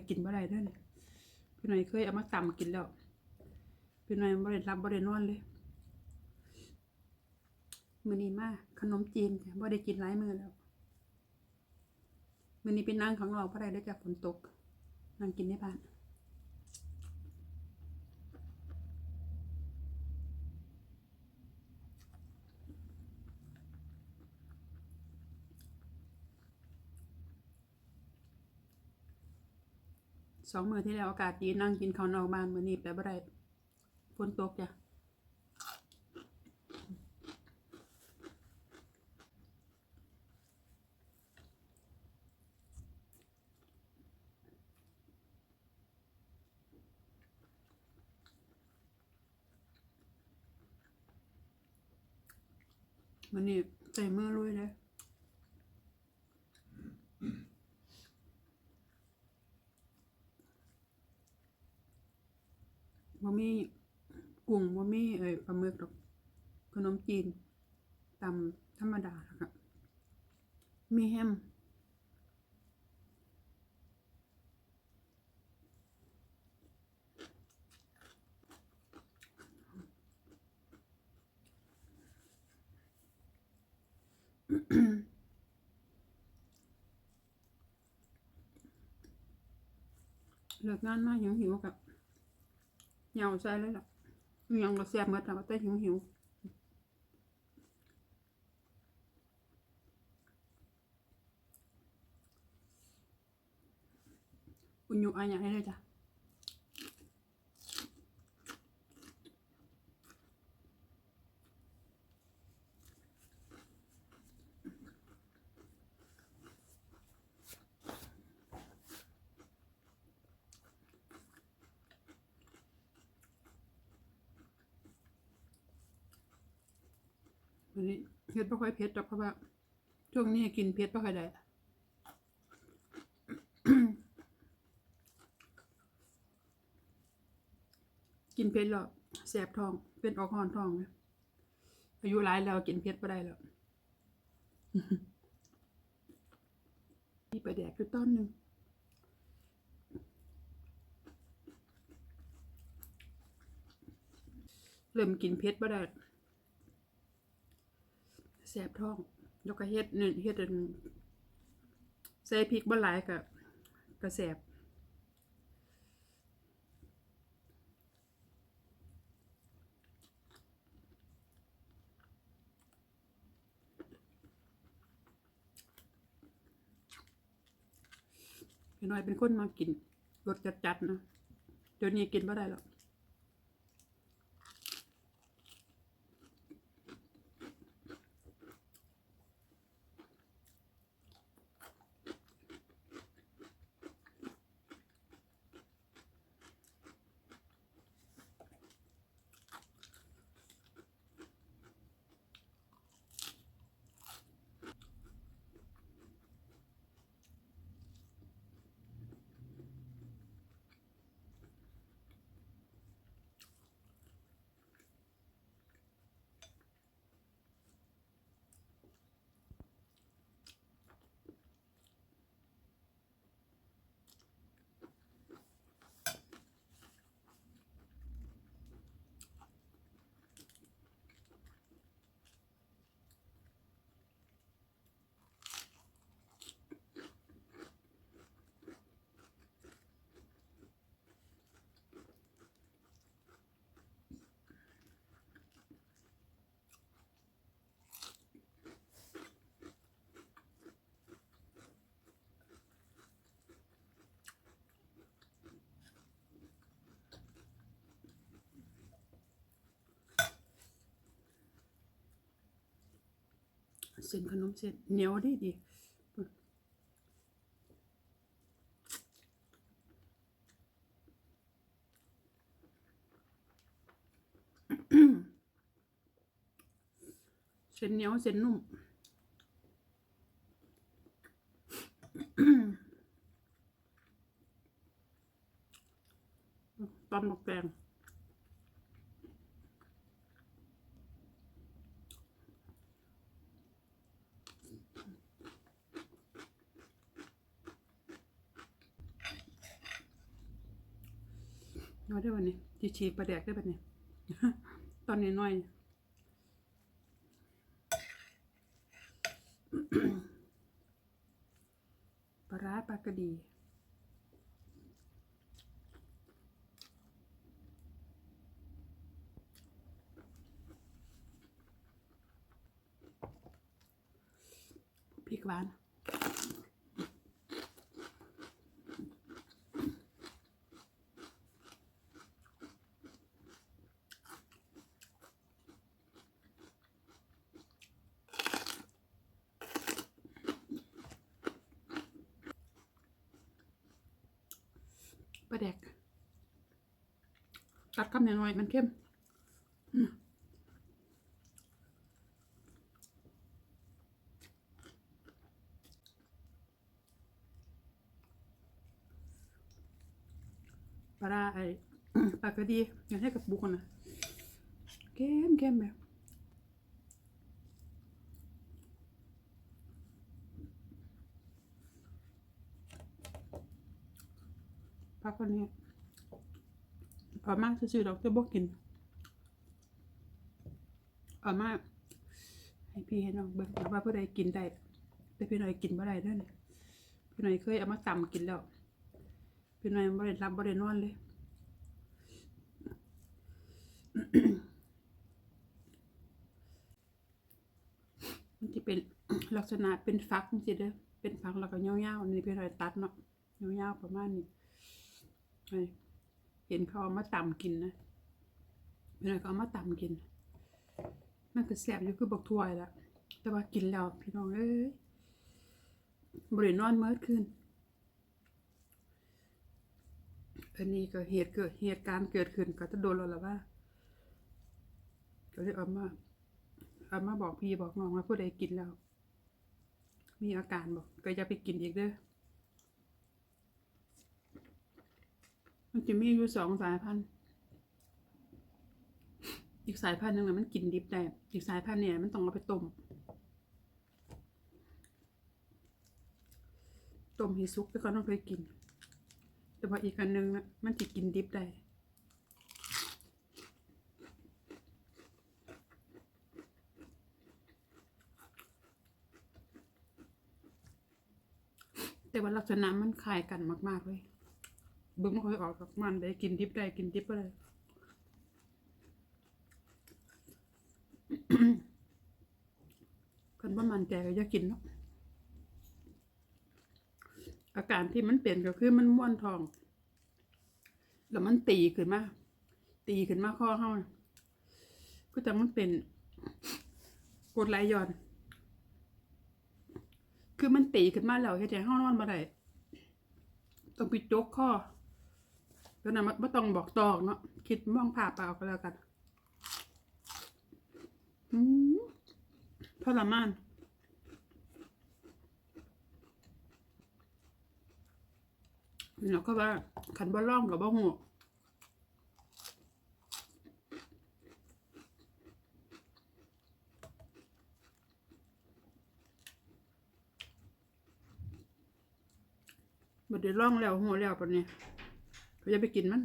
อยกินบ่ได้เด้อนี่พี่หน่อยเคยเอามาตำกินแล้วพี่หน่อยบ่ได้รับบ่ได้นอนเลยมื้อนี้มาขนมจีนจ้ะบ่ได้กินหลายมื้อแล้วมื้อนี้เปนั่งข้างนอกบ่ได้เด้อจ้ะฝนตกนั่งกินในบ้าน สองมือที่แล้วอากาศดีนั่งกินข้าวนอกบ้านมื้อนี้ไปบ่ได้ฝนตกจ้ะมื้อนี้ใส่มือลุยเลย บ่มีกุ้งบ่มีเอ้ยปลาหมึกดอกขนมจีนตำธรรมดาแล้วก็มีแฮมเลิกงานมาหิวหิวกับเหนียวใจเลยล่ะอิหยังก็แซ่บ หมดแล้วแต่หิวหิวอุ่นอยู่อัน อันนี้เผ็ดไม่ค่อยเผ็ดหรอกเพราะว่าช่วงนี้กินเผ็ดไม่ค่อยได้กินเผ็ดแล้วแสบท้อง เป็นออกหอนท้องอายุหลายแล้วกินเผ็ดไม่ได้แล้วมีปลาแดกอยู่ต้นหนึ่งเริ่มกินเผ็ดไม่ได้ แสบท้องแล้วก็เฮ็ดเนี่เฮ็ดอันใส่พริกบ่หลายก็ก็แสบพี่น้อยเป็นคนมากินรสจัดๆนะ เดี๋ยวนี้กินบ่ได้หรอก เส้นขนมเส้นเหนียวดีดีเส้นเหนียวเส้นนุ่มตำหมกแกง เอาได้วันนี้จีฉีปลาแดกได้แบบนี้ตอนนี้น้อยปลาร้าปลากระดีพริกหวาน ปลาแดก ตัดคำหน่อยๆมันเข้มปลาไอ้ปลากระดีอยากให้กับบุกนะเข้มเข้มแบบพักคนนี้ พอมากซื่อๆดอกจะบอกกินเอามากให้พี่ให้น้องเบิ่งว่าผู้ใดกินได้แต่พี่หน่อยกินบ่ได้เด้อเนี่ยพี่หน่อยเคยเอามาตำกินแล้ว พี่หน่อยบ่ได้รับบ่ได้นอนเลยมันจะเป็นลักษณะเป็นฟักจังซี่เด้อเป็นฟักแล้วก็ยาวๆนี่พี่หน่อยตัดเนาะยาวๆประมาณนี้ เห็นเขาเอามาตำกินนะพี่หน่อยก็เอามาตำกิน มันก็แซ่บอยู่คือบักถ้วยละแต่ว่ากินแล้วพี่น้องเอ้ยบรินอนเมื่อคืนอันนี้ก็เหตุเกิดเหตุการณ์เกิดขึ้นก็จะโดนแล้วล่ะว่า ก็เลยเอามาเอามาบอกพี่บอกน้องว่าผู้ใดกินแล้ว มีอาการบอกก็อย่าไปกินอีกเด้อ มันจะมีอยู่สองสายพันธุ์ อีกสายพันธุ์หนึ่งน่ะมันกินดิบได้อีกสายพันธุ์เนี่ยมันต้องเอาไปต้ม ต้มให้สุกแล้วก็ต้องไปกิน แต่ว่าอีกอันหนึงนะมันจะกินดิบได้แต่ว่าลักษณะมันคล้ายกันมาก ๆ เลย บิ่งไม่ค่อยออกหรอกมันได้กินดิบได้กินดิบก็ได้คนว่ามันใจก็จะกินเนาะอาการที่มันเปลี่ยนก็คือมันม้วนทอง แล้วมันตีขึ้นมา ตีขึ้นมาข้อเฮาก็จะมันเป็นกดไหลย้อน คือมันตีขึ้นมาแล้วเฮ็ดให้เฮานอนบ่ได้ต้องไปจกข้อ แล้วนั้นบ่ต้องบอกตอกเนาะคิดมองผ่าเปล่าก็แล้วกันอืมทรมานแล้วก็ว่าขันบ่ล่องกับบ่หูบ่ได้ล่องแล้วหัวแล้วปะเนี่ย จะไปกินมัน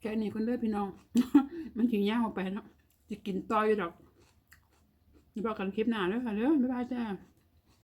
แค่นี้คนเด้อพี่น้อง มันถึงยาวไปเนาะจะกินต่ออยู่ดอกนี่บอกกันคลิปหน้าเด้อค่ะเด้อบ๊ายบายจ้า